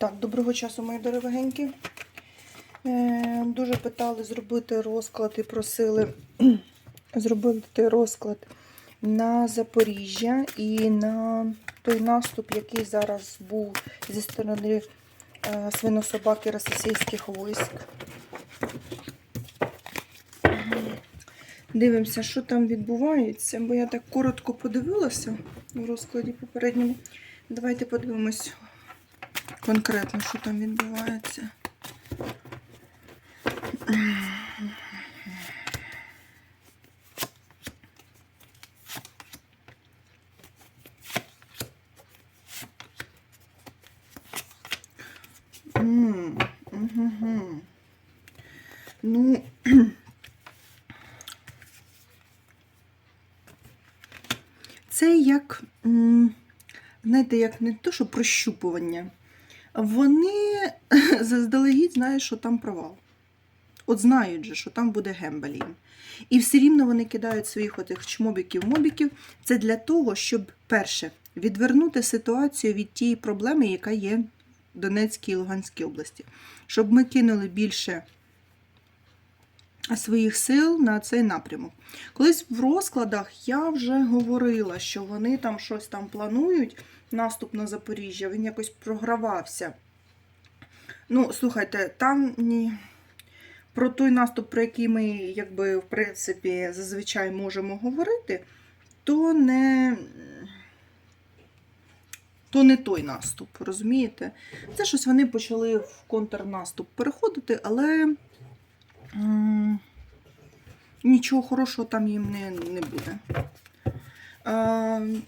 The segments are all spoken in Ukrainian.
Так, доброго часу, мої дорогенькі. Е, дуже питали зробити розклад і просили зробити розклад на Запоріжжя і на той наступ, який зараз був зі сторони е, свинособаки російських військ. Дивимося, що там відбувається, бо я так коротко подивилася в розкладі попередньому. Давайте подивимось конкретно, що там відбувається. Ну, це як, знаєте, як не то, що прощупування. Вони заздалегідь знають, що там провал. От знають же, що там буде гембелін. І все рівно вони кидають своїх отих чмобіків-мобіків. Це для того, щоб, перше, відвернути ситуацію від тієї проблеми, яка є в Донецькій і Луганській області. Щоб ми кинули більше своїх сил на цей напрямок. Колись в розкладах я вже говорила, що вони там щось там планують, наступ на Запоріжжя, він якось програвався. Ну, слухайте, там ні. Про той наступ, про який ми, якби, в принципі, зазвичай можемо говорити, то не, то не той наступ, розумієте? Це щось вони почали в контрнаступ переходити, але нічого хорошого там їм не, не буде.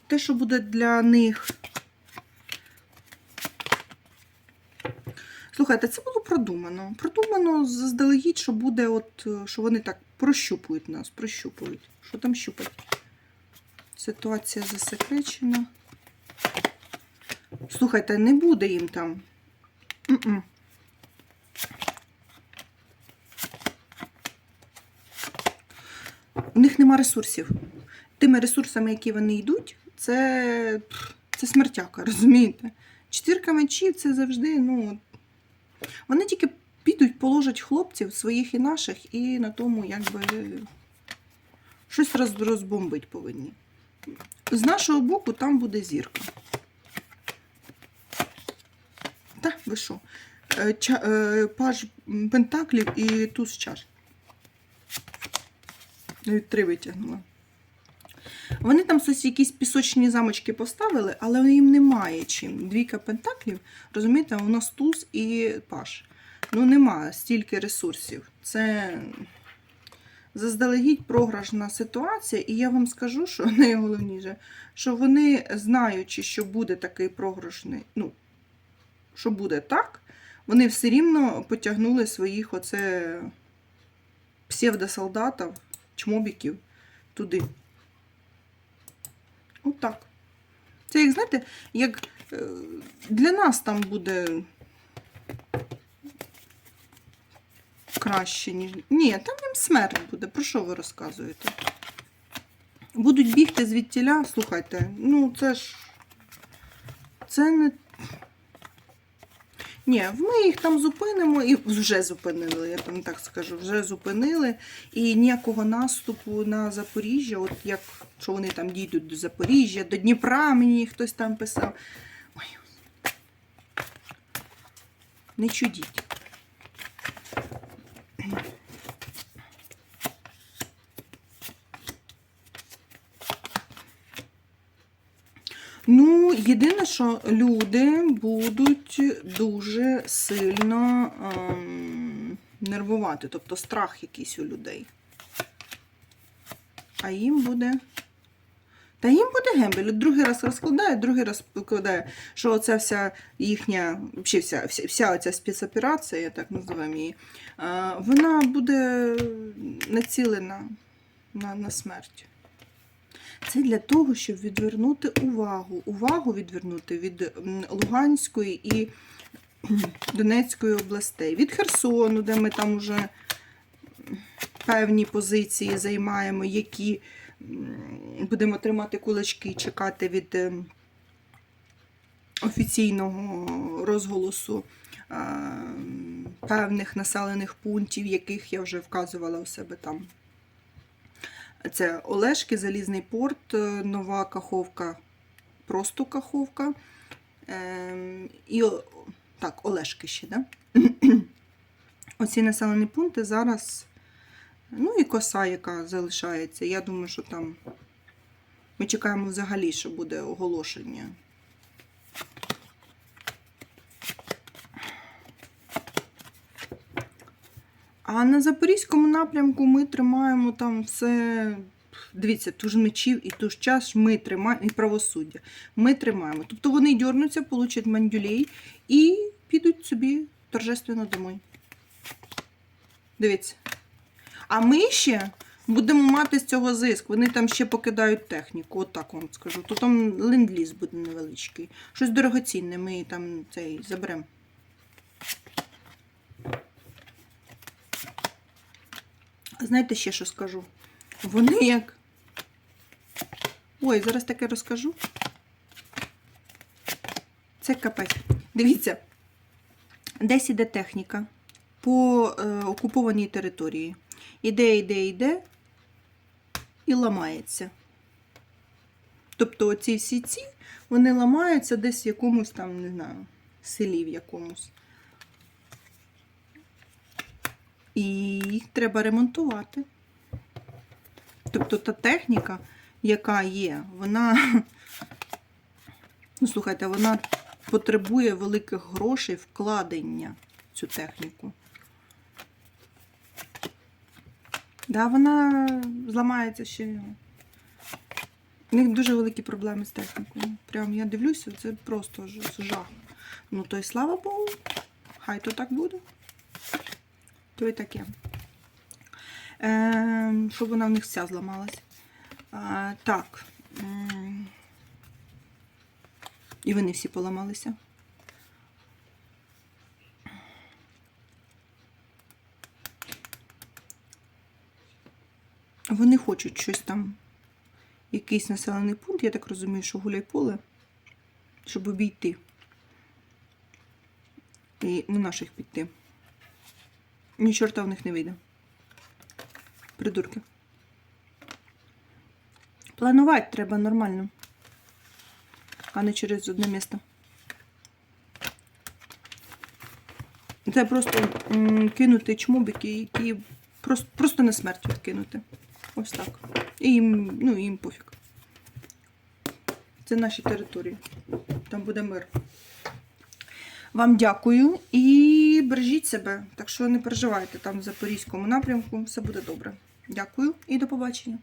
Те, що буде для них. Слухайте, це було продумано. Продумано заздалегідь, що буде, от, що вони так прощупують нас, прощупують. Що там щупать? Ситуація засекречена. Слухайте, не буде їм там. М-м. У них нема ресурсів. Тими ресурсами, які вони йдуть, це, це смертяка, розумієте? Четвірка мечів це завжди, ну. Вони тільки підуть, положать хлопців своїх і наших, і на тому якби щось роз, розбомбить повинні. З нашого боку там буде зірка. Та, ви що? Е, е, паж пентаклів і туз чаш. Навіть три витягнула. Вони там якісь пісочні замочки поставили, але їм немає чим. Двійка пентаклів, розумієте, у нас туз і паш. Ну, нема стільки ресурсів. Це заздалегідь програшна ситуація, і я вам скажу, що найголовніше, що вони, знаючи, що буде такий програшний, ну, що буде так, вони все рівно потягнули своїх оце псевдосолдатів, чмобіків туди. Отак. Це, як знаєте, як е, для нас там буде краще, ніж. Ні, там їм смерть буде. Про що ви розказуєте? Будуть бігти звідтіля, слухайте, ну це ж. Це не. Ні, ми їх там зупинимо і вже зупинили, я там так скажу, вже зупинили. І ніякого наступу на Запоріжжя, от як що вони там дійдуть до Запоріжжя, до Дніпра мені хтось там писав. Ой. Не чудіть. Єдине, що люди будуть дуже сильно ем, нервувати, тобто страх якийсь у людей. А їм буде. Та їм буде гембель. Другий раз розкладає, другий раз викладає, що оця вся їхня, взагалі вся, вся, вся оця спецоперація, я так називаю її, е, вона буде націлена на, на смерть. Це для того, щоб відвернути увагу. Увагу відвернути від Луганської і Донецької областей, від Херсону, де ми там вже певні позиції займаємо, які будемо тримати кулачки і чекати від офіційного розголосу певних населених пунктів, яких я вже вказувала у себе там. Це Олешки, Залізний порт, е, Нова Каховка, просто Каховка. Ем, І так, Олешки ще, да? Оці населені пункти зараз. Ну і коса, яка залишається. Я думаю, що там ми чекаємо взагалі, що буде оголошення. А на Запорізькому напрямку ми тримаємо там все. Дивіться, ту ж мечів і ту ж час ми тримаємо, і правосуддя. Ми тримаємо. Тобто вони дьорнуться, получать мандюлей і підуть собі торжественно домой. Дивіться. А ми ще будемо мати з цього зиск. Вони там ще покидають техніку, от так вам скажу. То там ленд-ліз буде невеличкий. Щось дорогоцінне, ми там цей заберемо. Знаєте ще що скажу? Вони як. Ой, зараз таке розкажу. Це капець. Дивіться, десь іде техніка по е, окупованій території. Іде, іде, іде і ламається. Тобто оці всі ці, вони ламаються десь в якомусь там, не знаю, селі в якомусь. І їх треба ремонтувати. Тобто та техніка, яка є, вона, ну слухайте, вона потребує великих грошей вкладення в цю техніку. Да, вона зламається ще. У них дуже великі проблеми з технікою. Прям я дивлюся, це просто жах. Ну, то й слава Богу, хай то так буде. То і таке. Е, щоб вона в них вся зламалась. А, так. І вони всі поламалися. Вони хочуть щось там, якийсь населений пункт, я так розумію, що гуляй-поле, щоб обійти. І на наших піти. Ні чорта в них не вийде. Придурки. Планувати треба нормально, а не через одне місто. Це просто кинути чмобики, які просто, просто на смерть відкинути. Ось так. І їм, ну, їм пофіг. Це наші території. Там буде мир. Вам дякую і бережіть себе. Так що не переживайте там в Запорізькому напрямку. Все буде добре. Дякую і до побачення.